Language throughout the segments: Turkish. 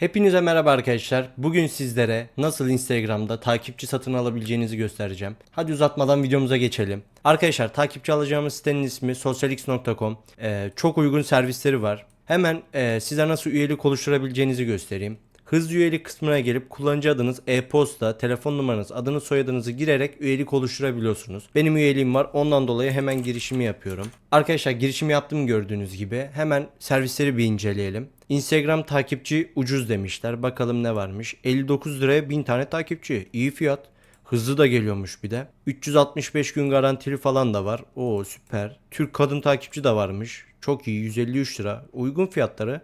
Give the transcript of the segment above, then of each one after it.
Hepinize merhaba arkadaşlar. Bugün sizlere nasıl Instagram'da takipçi satın alabileceğinizi göstereceğim. Hadi uzatmadan videomuza geçelim. Arkadaşlar takipçi alacağımız sitenin ismi socialx.com. Ee, çok uygun servisleri var. Hemen e, size nasıl üyelik oluşturabileceğinizi göstereyim. Hızlı üyelik kısmına gelip kullanıcı adınız, e-posta, telefon numaranız, adınız, soyadınızı girerek üyelik oluşturabiliyorsunuz. Benim üyeliğim var. Ondan dolayı hemen girişimi yapıyorum. Arkadaşlar girişimi yaptım gördüğünüz gibi. Hemen servisleri bir inceleyelim. Instagram takipçi ucuz demişler. Bakalım ne varmış. 59 liraya 1000 tane takipçi. İyi fiyat. Hızlı da geliyormuş bir de. 365 gün garantili falan da var. Oo süper. Türk kadın takipçi de varmış. Çok iyi 153 lira. Uygun fiyatları.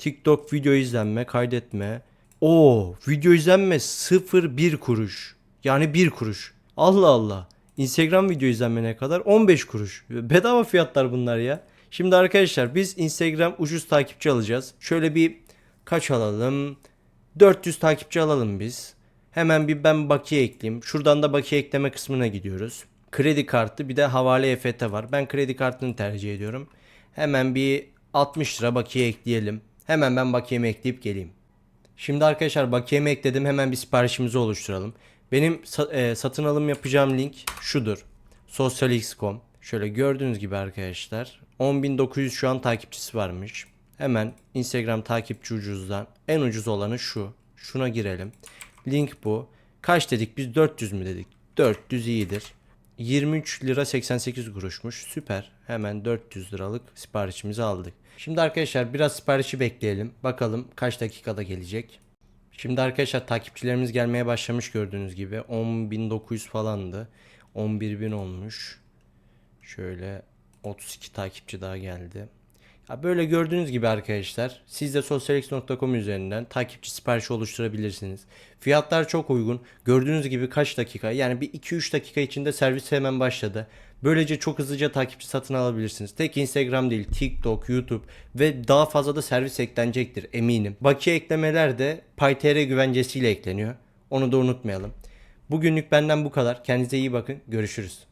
TikTok video izlenme, kaydetme. Oo, video izlenme 0 kuruş. Yani 1 kuruş. Allah Allah. Instagram video izlenme ne kadar? 15 kuruş. Bedava fiyatlar bunlar ya. Şimdi arkadaşlar biz Instagram ucuz takipçi alacağız. Şöyle bir kaç alalım? 400 takipçi alalım biz. Hemen bir ben bakiye ekleyeyim. Şuradan da bakiye ekleme kısmına gidiyoruz. Kredi kartı bir de havale EFT var. Ben kredi kartını tercih ediyorum. Hemen bir 60 lira bakiye ekleyelim. Hemen ben bakiyemi ekleyip geleyim. Şimdi arkadaşlar bakiyemi ekledim. Hemen bir siparişimizi oluşturalım. Benim e, satın alım yapacağım link şudur. Socialx.com Şöyle gördüğünüz gibi arkadaşlar 10.900 şu an takipçisi varmış. Hemen Instagram takipçi ucuzdan en ucuz olanı şu. Şuna girelim. Link bu. Kaç dedik biz 400 mü dedik? 400 iyidir. 23 lira 88 kuruşmuş. Süper. Hemen 400 liralık siparişimizi aldık. Şimdi arkadaşlar biraz siparişi bekleyelim. Bakalım kaç dakikada gelecek. Şimdi arkadaşlar takipçilerimiz gelmeye başlamış gördüğünüz gibi. 10.900 falandı. 11.000 olmuş. Şöyle 32 takipçi daha geldi. Ya böyle gördüğünüz gibi arkadaşlar siz de socialx.com üzerinden takipçi siparişi oluşturabilirsiniz. Fiyatlar çok uygun. Gördüğünüz gibi kaç dakika yani bir 2-3 dakika içinde servis hemen başladı. Böylece çok hızlıca takipçi satın alabilirsiniz. Tek Instagram değil TikTok, YouTube ve daha fazla da servis eklenecektir eminim. Bakiye eklemeler de PayTR güvencesiyle ekleniyor. Onu da unutmayalım. Bugünlük benden bu kadar. Kendinize iyi bakın. Görüşürüz.